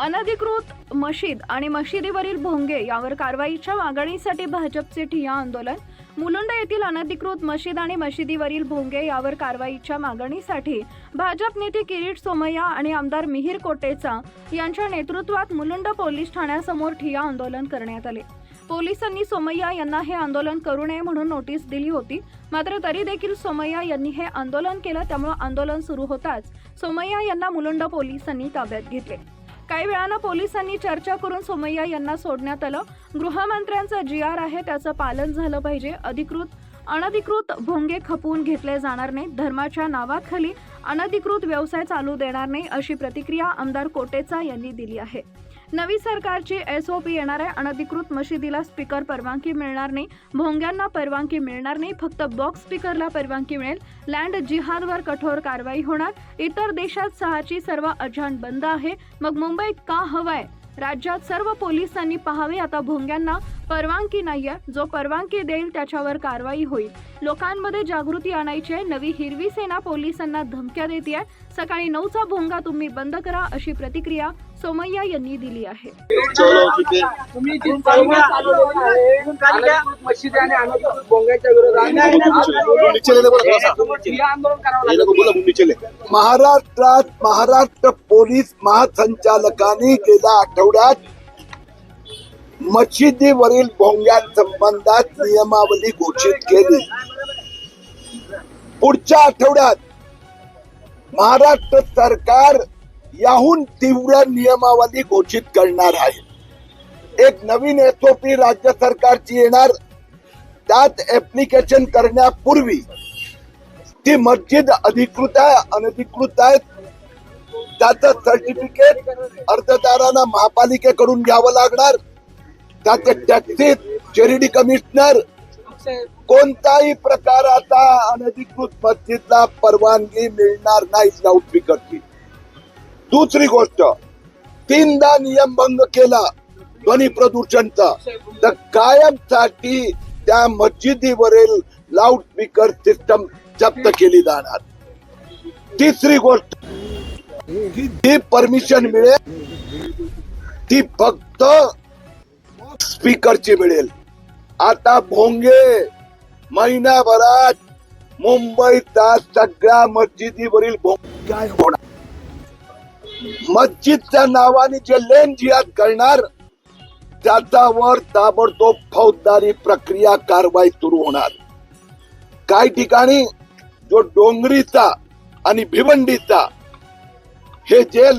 अनधिकृत मशीद आणि मशिदीवरील भोंगे यावर कारवाईच्या मागणीसाठी भाजपचे ठिया आंदोलन. मुलुंड येथील अनधिकृत मशीद आणि मशिदीवरील भोंगे यावर कारवाईच्या मागणीसाठी भाजप नेते किरीट सोमय्या आणि आमदार मिहीर कोटेचा यांच्या नेतृत्वात मुलुंड पोलीस ठाण्यासमोर ठिया आंदोलन करण्यात आले. पोलिसांनी सोमय्या यांना हे आंदोलन करू नये म्हणून नोटीस दिली होती. मात्र तरी देखील सोमय्या यांनी हे आंदोलन केलं त्यामुळे आंदोलन सुरू होताच सोमय्या यांना मुलुंड पोलिसांनी ताब्यात घेतले. काही वेळानं पोलिसांनी चर्चा करून सोमय्या यांना सोडण्यात आलं. गृहमंत्र्यांचं जी आर आहे त्याचं पालन झालं पाहिजे. अधिकृत अनधिकृत भोंगे खपवून घेतले जाणार नाही. धर्माच्या नावाखाली अनधिकृत व्यवसाय चालू देणार नाही अशी प्रतिक्रिया आमदार कोटेचा यांनी दिली आहे. नवी सरकारची एस ओ पी येणार आहे अनधिकृत मशिदीला स्पीकर परवानगी मिळणार नाही. भोंग्यांना परवानगी मिळणार नाही. फक्त बॉक्स स्पीकरला परवानगी मिळेल. लँड जिहादवर कठोर कारवाई होणार. इतर देशात सहाची सर्व अजान बंद आहे. मग मुंबईत का हवाय? राज्यात सर्व पोलिसांनी पाहावे. आता भोंग्यांना परवानगी नाहीये. जो परवानगी देईल त्याच्यावर कारवाई होईल. लोकांमध्ये जागृती आणायची आहे. नवी हिरवी सेना पोलिसांना धमक्या देते सकाळी नऊचा भोंगा तुम्ही बंद करा अशी प्रतिक्रिया सोमय्या यांनी दिली आहे. तुम्ही जी चळवळ चालवलेली आहे अनधिकृत मशिदी आणि अनधिकृत भोंग्याच्या विरोधात ठिय्या आंदोलन करावं लागेल महाराष्ट्रात महाराष्ट्र पोलीस महासंचालकांनी गेल्या आठवड्यात मशिदीवरील भोंग्यांसंबंधात नियमावली घोषित केली. पुढच्या आठवड्यात महाराष्ट्र सरकार याहून तीव्र नियमावली घोषित करणार आहे. एक नवीन एसओपी राज्य सरकारची येणार त्यात ऍप्लिकेशन करण्यापूर्वी ती मस्जिद अधिकृत आहे अनधिकृत आहे त्याचं सर्टिफिकेट अर्जदारांना महापालिकेकडून घ्यावं लागणार त्याचे टॅक्सी चेरिटी कमिशनर कोणताही प्रकाराचा अनधिकृत मस्जिदला परवानगी मिळणार नाही लाऊडस्पीकरची दुसरी गोष्ट तीनदा नियमभंग केला ध्वनी प्रदूषणचा. तर कायमसाठी त्या मस्जिदीवरील लाऊडस्पीकर सिस्टम जप्त केली जाणार. तिसरी गोष्ट जी परमिशन मिळेल ती फक्त स्पीकरची मिळेल. आता भोंगे महिन्याभरात मुंबईचा सगळ्या मस्जिदीवरील भोंगे काय होणार? मस्जिदच्या नावाने जे लेन जिहाद करणार त्याच्यावर ताबडतोब फौजदारी प्रक्रिया कारवाई सुरू होणार. काही ठिकाणी जो डोंगरीचा आणि भिवंडीचा हे जे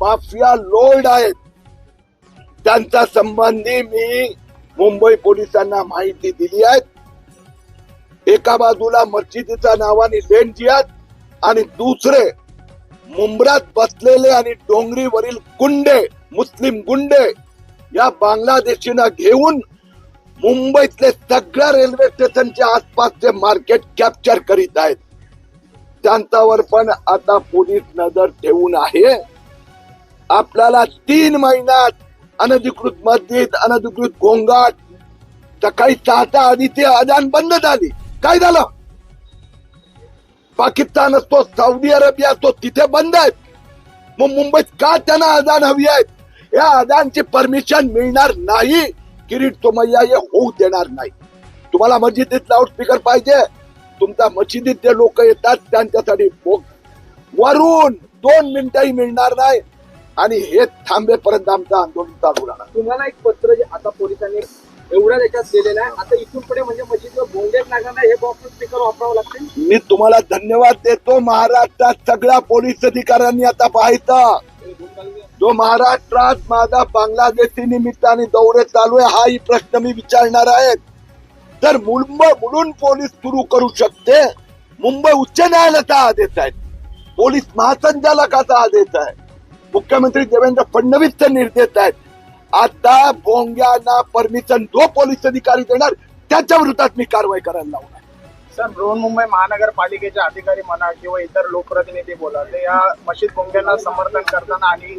माफिया लोल्ड आहेत त्यांच्या संबंधी मी मुंबई पोलिसांना माहिती दिली आहे. एका बाजूला मस्जिदीच्या नावाने लेन जिहाद आणि दुसरे मुंबरात बसलेले आणि डोंगरीवरील गुंडे मुस्लिम गुंडे या बांगलादेशीनं घेऊन मुंबईतले सगळ्या रेल्वे स्टेशनच्या आसपासचे मार्केट कॅप्चर करीत आहेत. त्यांच्यावर पण आता पोलीस नजर ठेवून आहे. आपल्याला तीन महिन्यात अनधिकृत मस्जिद अनधिकृत गोंगाट सकाळी सहाच्या आधी ते अजान बंद झाली. काय झालं? पाकिस्तान असतो सौदी अरेबिया असतो तिथे बंद आहेत. मग मुंबईत का त्यांना अजान हवी आहेत? या अजानची परमिशन मिळणार नाही. किरीट सोमय्या हे होऊ देणार नाही. तुम्हाला मस्जिदीत लाऊडस्पीकर पाहिजे. तुमच्या मशिदीत जे लोक येतात त्यांच्यासाठी वरून दोन मिनिटही मिळणार नाही. आणि हे थांबेपर्यंत आमचं आंदोलन चालू राहणार. तुम्हाला एक पत्र जे आता पोलिसांनी एवढ्या त्याच्यात दिलेलं आहे. आता इथून पुढे म्हणजे मशिदीवर भोंगेच लागणार नाही हे बॉक्स स्पीकर वापरावं लागतील. मी तुम्हाला धन्यवाद देतो. महाराष्ट्रात सगळ्या पोलीस अधिकाऱ्यांनी आता पाहायचं जो महाराष्ट्रात माझा बांगलादेशी निमित्ताने दौरे चालू आहे हाही प्रश्न मी विचारणार आहे. तर मुंबई मुलून पोलीस सुरू करू शकते. मुंबई उच्च न्यायालयाचा आदेश आहे. पोलीस महासंचालकाचा आदेश आहे. मुख्यमंत्री देवेंद्र फडणवीसचे निर्देश आहेत. आता भोंग्यांना परमिशन जो पोलीस अधिकारी देणार त्याच्या विरोधात मी कारवाई करायला लावणार. सर बृहन्मुंबई महानगरपालिकेचे अधिकारी म्हणा किंवा इतर लोकप्रतिनिधी बोला ते या मशीद भोंग्यांना समर्थन करताना आणि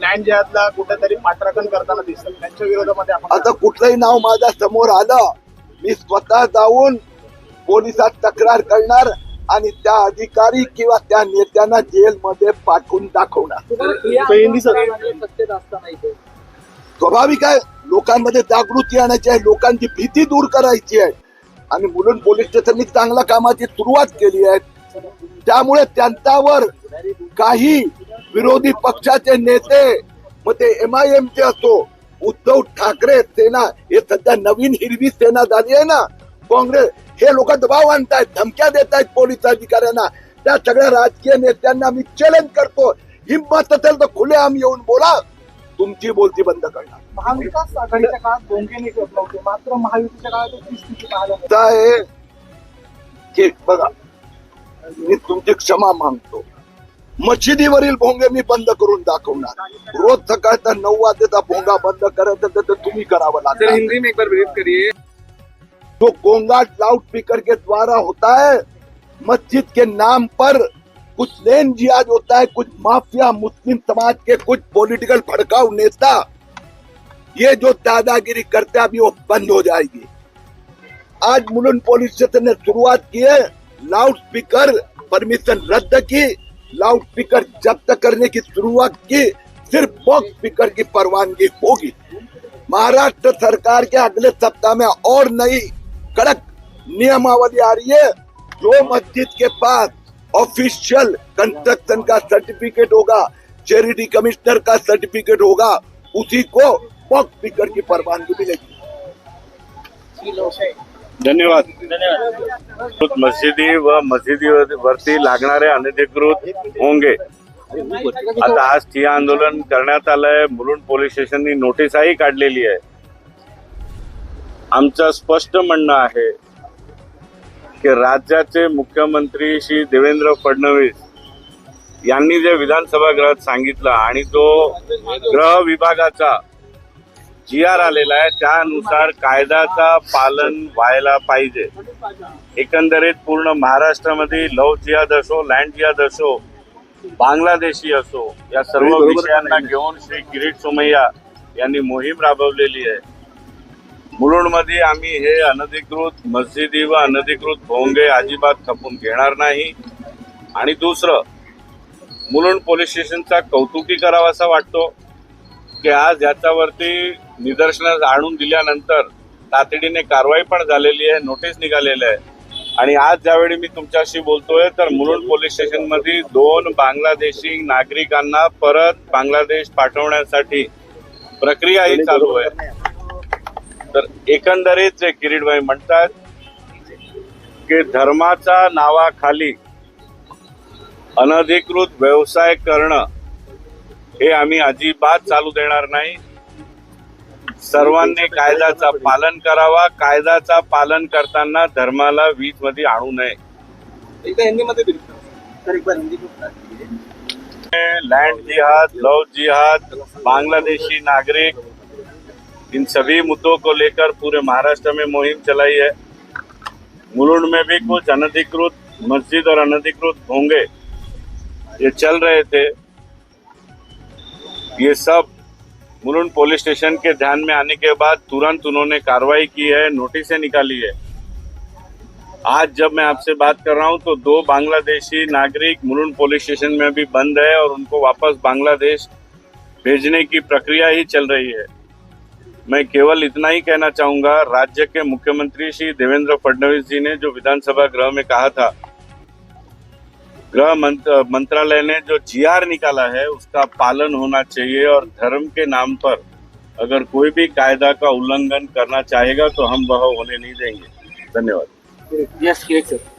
लँड जिहादला कुठेतरी पाठराखण करताना दिसतात. त्यांच्या विरोधामध्ये आपण आता कुठलंही नाव माझ्यासमोर आलं मी स्वतः जाऊन पोलिसात तक्रार करणार आणि त्या अधिकारी किंवा त्या नेत्यांना जेलमध्ये पाठवून दाखवणार. सत्तेत असताना इथे. स्वाभाविक आहे लोकांमध्ये जागृती आणायची आहे लोकांची भीती दूर करायची आहे. आणि मुलुंड पोलीस स्टेशननी चांगल्या कामाची सुरुवात केली आहे. त्यामुळे त्यांच्यावर काही विरोधी पक्षाचे नेते मग ते एम आय एम चे असो उद्धव ठाकरे सेना हे सध्या नवीन हिरवी सेना झाली आहे ना. काँग्रेस हे लोक दबाव आणतायत धमक्या देत आहेत पोलीस अधिकाऱ्यांना. त्या सगळ्या राजकीय नेत्यांना मी चॅलेंज करतो. हिंमत असेल तर खुले आम्ही येऊन बोला. तुमची बोलती बंद करणार महाविकास आघाडीच्या काळात भोंगे निघत नव्हते मात्र महायुतीच्या काळात स्थिती पाहायला आहे की बघा मी तुमची क्षमा मागतो. मशिदीवरील भोंगे मी बंद करून दाखवणार. रोज सकाळचा नऊ वाजेचा भोंगा बंद करायचा तर तुम्ही करावं लागेल हिंदी में एक बार ब्रीफ करिए. जो गोंगाट लाउड स्पीकर के द्वारा होता है मस्जिद के नाम पर कुछ लेन जियाज होता है, कुछ माफिया, मुस्लिम समाज के कुछ पॉलिटिकल भड़काऊ नेता, ये जो दादागिरी करते अभी वो बंद हो जाएगी। आज मुलुंड पुलिस स्टेशन ने शुरुआत की है लाउड स्पीकर परमिशन रद्द की लाउड स्पीकर जब्त करने की शुरुआत की, सिर्फ़ बॉक्स स्पीकर की परवानगी होगी। महाराष्ट्र सरकार के अगले सप्ताह में और नई कड़क नियमावली आ रही है, जो मस्जिद के पास ऑफिशियल कंस्ट्रक्शन का सर्टिफिकेट होगा चैरिटी कमिश्नर का सर्टिफिकेट होगा उसी को बॉक्स स्पीकर की परवानगी मिलेगी। धन्यवाद। मशिदी व मशिदीवरती लागणारे अनधिकृत होंगे। आता आज ठिय्या आंदोलन करण्यात आलंय मुलुंड पोलीस स्टेशननी नोटीसही काढलेली आहे. आमचं स्पष्ट म्हणणं आहे की राज्याचे मुख्यमंत्री श्री देवेंद्र फडणवीस यांनी जे विधानसभा गृहात सांगितलं आणि तो गृह विभागाचा जी आर आलेला आहे त्यानुसार कायद्याचा पालन व्हायला पाहिजे. एकंदरीत पूर्ण महाराष्ट्रामध्ये लव जिहाद असो लँड जिहाद असो बांगलादेशी असो या सर्व विषयांना घेऊन श्री किरीट सोमय्या यांनी मोहीम राबवलेली आहे. मुलुंडमध्ये आम्ही हे अनधिकृत मस्जिदी व अनधिकृत भोंगे अजिबात खपून घेणार नाही. आणि दुसरं मुलुंड पोलीस स्टेशनचा कौतुकी करावासा वाटतो की आज याच्यावरती निदर्शनास आणून दिल्यानंतर तातडीने कारवाई पण झालेली आहे नोटीस निघालेली आहे. आणि आज ज्यावेळी मी तुमच्याशी बोलतोय तर मुलुंड पोलीस स्टेशनमध्ये दोन बांगलादेशी नागरिकांना परत बांगलादेश पाठवण्यासाठी प्रक्रियाही चालू आहे. तर एकंदरीत जे किरीटभाई म्हणतात की धर्माच्या नावाखाली अनधिकृत व्यवसाय करणं हे आम्ही अजिबात चालू देणार नाही. सर्वांनी कायद्याचा पालन करावा. कायद्याचा पालन करताना धर्माला वीजमध्ये आणू नये. लैंड जिहाद लव जिहाद बांग्लादेशी नागरिक इन सभी मुद्दों को लेकर पूरे महाराष्ट्र में मुहिम चलाई है। मुलुंड में भी कुछ अनधिकृत मस्जिद और अनधिकृत होंगे। ये चल रहे थे। ये सब मुलुंड पुलिस स्टेशन के ध्यान में आने के बाद तुरंत उन्होंने कार्रवाई की है, नोटिसें निकाली है। आज जब मैं आपसे बात कर रहा हूँ तो दो बांग्लादेशी नागरिक मुलुंड पुलिस स्टेशन में भी बंद है और उनको वापस बांग्लादेश भेजने की प्रक्रिया ही चल रही है। मैं केवल इतना ही कहना चाहूँगा, राज्य के मुख्यमंत्री श्री देवेंद्र फडणवीस जी ने जो विधानसभा गृह में कहा था, गृह मंत- मंत्रालय ने जो जीआर निकाला है, उसका पालन होना चाहिए और धर्म के नाम पर अगर कोई भी कायदा का उल्लंघन करना चाहेगा तो हम वह होने नहीं देंगे। धन्यवाद। Yes sir